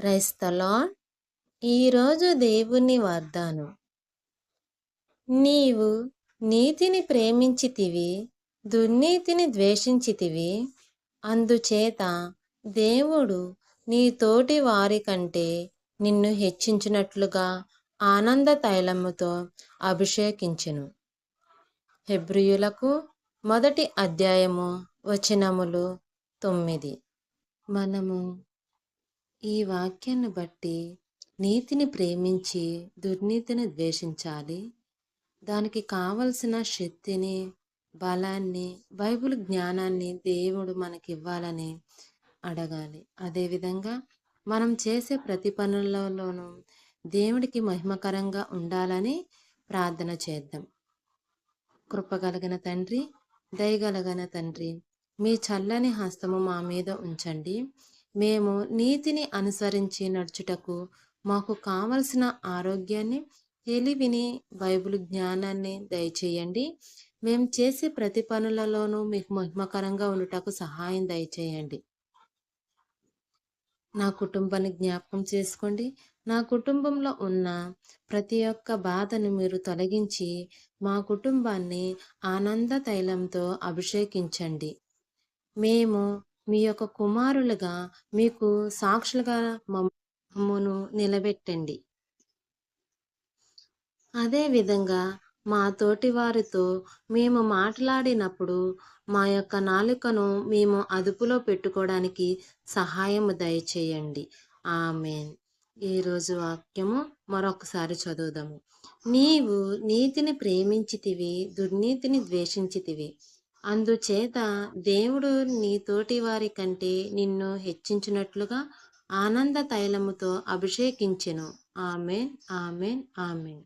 క్రైస్తలా ఈరోజు దేవుని వాగ్దానం. నీవు నీతిని ప్రేమించితివి దుర్నీతిని ద్వేషించితివి అందుచేత దేవుడు నీ తోటి వారి కంటే నిన్ను హెచ్చించినట్లుగా ఆనంద తైలముతో అభిషేకించును. హెబ్రియులకు మొదటి అధ్యాయము వచనములు తొమ్మిది. మనము ఈ వాక్యాన్ని బట్టి నీతిని ప్రేమించి దుర్నీతిని ద్వేషించాలి. దానికి కావలసిన శక్తిని బలాన్ని బైబిల్ జ్ఞానాన్ని దేవుడు మనకి ఇవ్వాలని అడగాలి. అదేవిధంగా మనం చేసే ప్రతి పనులలోనూ దేవుడికి మహిమకరంగా ఉండాలని ప్రార్థన చేద్దాం. కృపగలిగిన తండ్రి దయగలగిన తండ్రి మీ చల్లని హస్తము మా మీద ఉంచండి. మేము నీతిని అనుసరించి నడుచుటకు మాకు కావలసిన ఆరోగ్యాన్ని తెలివిని బైబిల్ జ్ఞానాన్ని దయచేయండి. మేము చేసే ప్రతి పనులలోనూ మీకు మహిమకరంగా ఉండటకు సహాయం దయచేయండి. నా కుటుంబాన్ని జ్ఞాపకం చేసుకోండి. నా కుటుంబంలో ఉన్న ప్రతి ఒక్క బాధను మీరు తొలగించి మా కుటుంబాన్ని ఆనంద తైలంతో అభిషేకించండి. మేము మీ యొక్క కుమారులుగా మీకు సాక్షులుగా మమ్మను నిలబెట్టండి. అదేవిధంగా మా తోటి వారితో మేము మాట్లాడినప్పుడు మా యొక్క నాలుకను మేము అదుపులో పెట్టుకోవడానికి సహాయం దయచేయండి. ఆమెన్. ఈరోజు వాక్యము మరొకసారి చదువుదాము. నీవు నీతిని ప్రేమించితివి దుర్నీతిని ద్వేషించితివి. అందుచేత దేవుడు నీ తోటి వారి కంటే నిన్ను హెచ్చించినట్లుగా ఆనంద తైలముతో అభిషేకించెను. Amen amen amen.